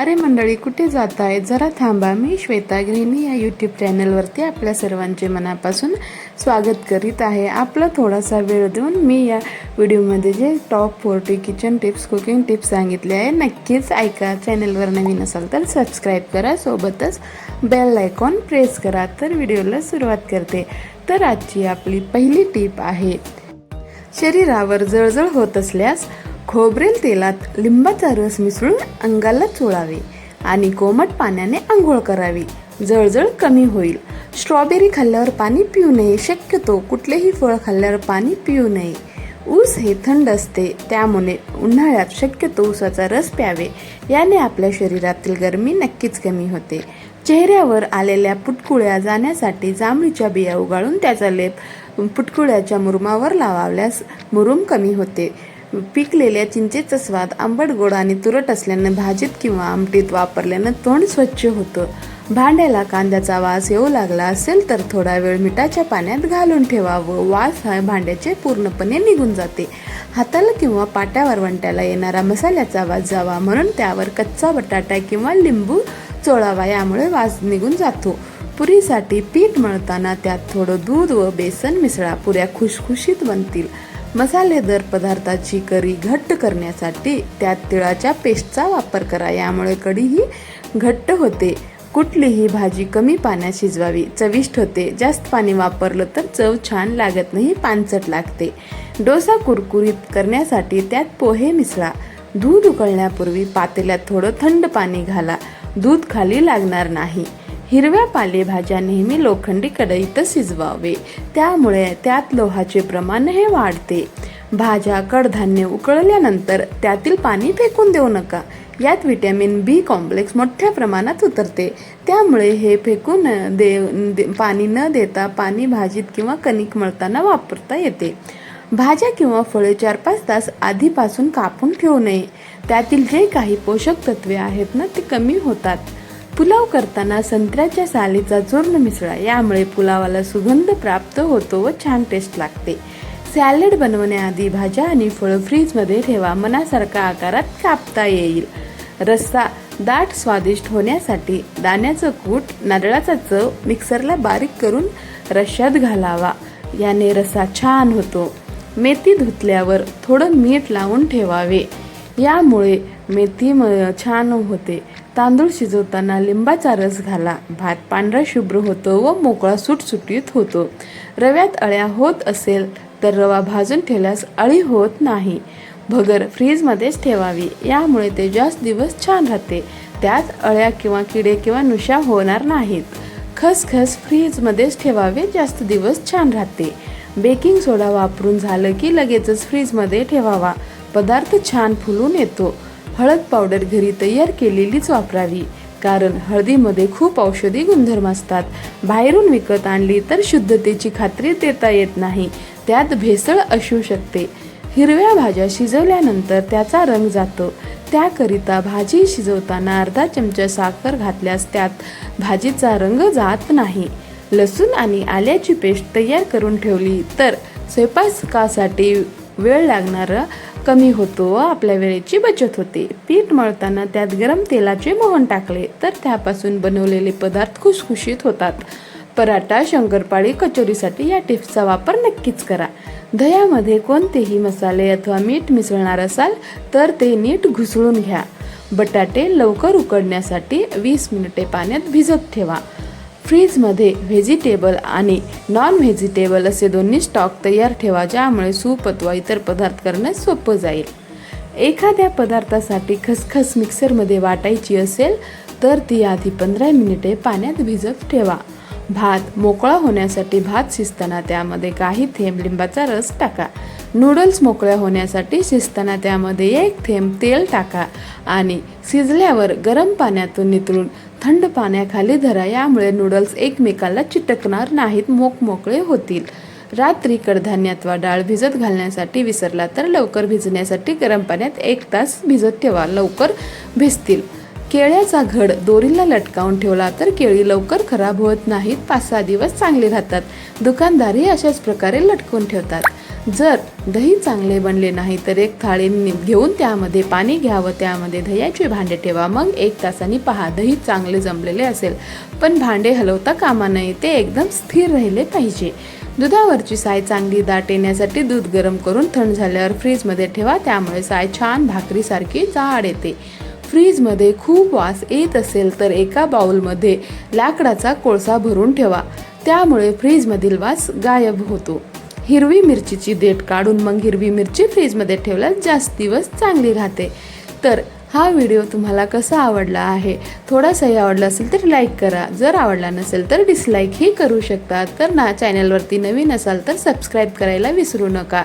अरे मंडळी कुठे जात आहे जरा थांबा. मी श्वेता गृहिणी या यूट्यूब चॅनलवरती आपल्या सर्वांचे मनापासून स्वागत करीत आहे. आपला थोडासा वेळ देऊन मी या व्हिडिओमध्ये जे top forty kitchen tips cooking tips सांगितले आहे नक्कीच ऐका. चॅनलवर नवीन असाल तर सबस्क्राईब करा. सोबतच बेल आयकॉन प्रेस करा. तर व्हिडिओला सुरुवात करते. तर आजची आपली पहिली टिप आहे शरीरावर जळजळ होत असल्यास खोबरेल तेलात लिंबाचा रस मिसळून अंगाला चोळावे आणि कोमट पाण्याने आंघोळ करावी. जळजळ कमी होईल. स्ट्रॉबेरी खाल्ल्यावर पाणी पिऊ नये. शक्यतो कुठलेही फळ खाल्ल्यावर पाणी पिऊ नये. ऊस हे थंड असते त्यामुळे उन्हाळ्यात शक्यतो ऊसाचा रस प्यावे. याने आपल्या शरीरातील गरमी नक्कीच कमी होते. चेहऱ्यावर आलेल्या पुटकुळ्या जाण्यासाठी जांभळीच्या बिया उगाळून त्याचा लेप पुटकुळ्याच्या मुरुमावर लावावल्यास मुरुम कमी होते. पिकलेल्या चिंचेचा स्वाद आंबट गोड आणि तुरट असल्यानं भाजीत किंवा आमटीत वापरल्यानं तोंड स्वच्छ होतं. भांड्याला कांद्याचा वास येऊ लागला असेल तर थोडा वेळ मिठाच्या पाण्यात घालून ठेवावं वास हा भांड्याचे पूर्णपणे निघून जाते. हाताला किंवा पाट्यावर वंट्याला येणारा मसाल्याचा वास जावा म्हणून त्यावर कच्चा बटाटा किंवा लिंबू चोळावा यामुळे वास निघून जातो. पुरीसाठी पीठ मळताना त्यात थोडं दूध व बेसन मिसळा. पुऱ्या खुशखुशीत बनतील. मसालेदार पदार्थाची करी घट्ट करण्यासाठी त्यात तिळाच्या पेस्टचा वापर करा. यामुळे कढीही घट्ट होते. कुठलीही भाजी कमी पाण्यात शिजवावी. चविष्ट होते. जास्त पाणी वापरलं तर चव छान लागत नाही पानचट लागते. डोसा कुरकुरीत करण्यासाठी त्यात पोहे मिसळा. दूध उकळण्यापूर्वी पातेल्यात थोडं थंड पाणी घाला. दूध खाली लागणार नाही. हिरव्या पालेभाज्या नेहमी लोखंडी कढईतच शिजवावे. त्यामुळे त्यात लोहाचे प्रमाण हे वाढते. भाज्या कडधान्य उकळल्यानंतर त्यातील पाणी फेकून देऊ नका. यात व्हिटॅमिन बी कॉम्प्लेक्स मोठ्या प्रमाणात उतरते. त्यामुळे हे फेकून दे, दे पाणी न देता पाणी भाजीत किंवा कणिक मळताना वापरता येते. भाज्या किंवा फळे चार पाच तास आधीपासून कापून ठेवू नये. त्यातील जे काही पोषक तत्वे आहेत ना ते कमी होतात. पुलाव करताना संत्र्याच्या सालीचा चूर्ण मिसळा. यामुळे पुलावाला सुगंध प्राप्त होतो व छान टेस्ट लागते. सॅलड बनवण्याआधी भाज्या आणि फळं फ्रीजमध्ये ठेवा. मनासारखा आकारात कापता येईल. रस्सा दाट स्वादिष्ट होण्यासाठी दाण्याचं कूट नारळाचा चव मिक्सरला बारीक करून रश्यात घालावा. याने रस्सा छान होतो. मेथी धुतल्यावर थोडं मीठ लावून ठेवावे. यामुळे मेथी म छान होते. तांदूळ शिजवताना लिंबाचा रस घाला. भात पांढरा शुभ्र होतो व मोकळा सुटसुटीत होतो. रव्यात अळ्या होत असेल तर रवा भाजून ठेवल्यास अळी होत नाही. भगर फ्रीजमध्येच ठेवावी. यामुळे ते जास्त दिवस छान राहते. त्यात अळ्या किंवा किडे किंवा नुशा होणार नाहीत. खसखस फ्रीजमध्येच ठेवावे. जास्त दिवस छान राहते. बेकिंग सोडा वापरून झालं की लगेचच फ्रीजमध्ये ठेवावा. पदार्थ छान फुलून येतो. हळद पावडर घरी तयार केलेलीच वापरावी. कारण हळदीमध्ये खूप औषधी गुणधर्म असतात. बाहेरून विकत आणली तर शुद्धतेची खात्री देता येत नाही. त्यात भेसळ असू शकते. हिरव्या भाज्या शिजवल्यानंतर त्याचा रंग जातो. त्याकरिता भाजी शिजवताना अर्धा चमचा साखर घातल्यास त्यात भाजीचा रंग जात नाही. लसूण आणि आल्याची पेस्ट तयार करून ठेवली तर स्वयंपाकासाठी वेळ लागणारं कमी होतो व आपल्या वेळेची बचत होते. पीठ मळताना त्यात गरम तेलाचे मोहन टाकले तर त्यापासून बनवलेले पदार्थ खुशखुशीत होतात. पराठा शंकरपाळी कचोरीसाठी या टिप्सचा वापर नक्कीच करा. दह्यामध्ये कोणतेही मसाले अथवा मीठ मिसळणार असाल तर ते नीट घुसळून घ्या. बटाटे लवकर उकडण्यासाठी वीस मिनिटे पाण्यात भिजत ठेवा. फ्रीजमध्ये व्हेजिटेबल आणि नॉन व्हेजिटेबल असे दोन्ही स्टॉक तयार ठेवा ज्यामुळे सूप अथवा इतर पदार्थ करणे सोपं जाईल. एखाद्या पदार्थासाठी खसखस मिक्सरमध्ये वाटायची असेल तर ती आधी पंधरा मिनिटे पाण्यात भिजत ठेवा. भात मोकळा होण्यासाठी भात शिजताना त्यामध्ये काही थेंब लिंबाचा रस टाका. नूडल्स मोकळ्या होण्यासाठी शिजताना त्यामध्ये एक थेंब तेल टाका आणि शिजल्यावर गरम पाण्यातून नितळून थंड पाण्याखाली धरा. यामुळे नूडल्स एकमेकाला चिटकणार नाहीत मोकमोकळे होतील. रात्री कडधान्य अथवा डाळ भिजत घालण्यासाठी विसरला तर लवकर भिजण्यासाठी गरम पाण्यात एक तास भिजत ठेवा लवकर भिजतील. केळ्याचा घड दोरीला लटकावून ठेवला तर केळी लवकर खराब होत नाहीत पाच सहा दिवस चांगले राहतात. दुकानदारही अशाच प्रकारे लटकून ठेवतात. जर दही चांगले बनले नाही तर एक थाळी घेऊन त्यामध्ये पाणी घ्यावं त्यामध्ये दह्याचे भांडे ठेवा. मग एक तासाने पहा दही चांगले जमलेले असेल. पण भांडे हलवता कामा नये ते एकदम स्थिर राहिले पाहिजे. दुधावरची साय चांगली दाट येण्यासाठी दूध गरम करून थंड झाल्यावर फ्रीजमध्ये ठेवा त्यामुळे साय छान भाकरीसारखी जाड येते. फ्रीजमध्ये खूप वास येत असेल तर एका बाऊलमध्ये लाकडाचा कोळसा भरून ठेवा. त्यामुळे फ्रीजमधील वास गायब होतो. हिरवी मिरचीची देठ काढून मग हिरवी मिरची फ्रीजमध्ये ठेवल्यास जास्त दिवस चांगली राहते. तर हा व्हिडिओ तुम्हाला कसा आवडला आहे? थोडासाही आवडला असेल तर लाईक करा. जर आवडला नसेल तर डिसलाईकही करू शकता. तर ना चॅनलवरती नवीन असाल तर सबस्क्राईब करायला विसरू नका.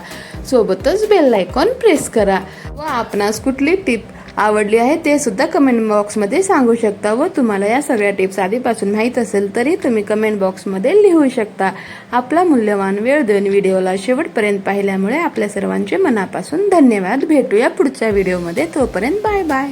सोबतच बेल आयकॉन प्रेस करा. व आपणास कुठली टिप आवडली आहे ते सुद्धा कमेंट बॉक्समध्ये सांगू शकता व तुम्हाला या सगळ्या टिप्स आधीपासून माहीत असेल तरी तुम्ही कमेंट बॉक्समध्ये लिहू शकता. आपला मूल्यवान वेळ देऊन व्हिडिओला शेवटपर्यंत पाहिल्यामुळे आपल्या सर्वांचे मनापासून धन्यवाद. भेटूया पुढच्या व्हिडिओमध्ये. तोपर्यंत बाय बाय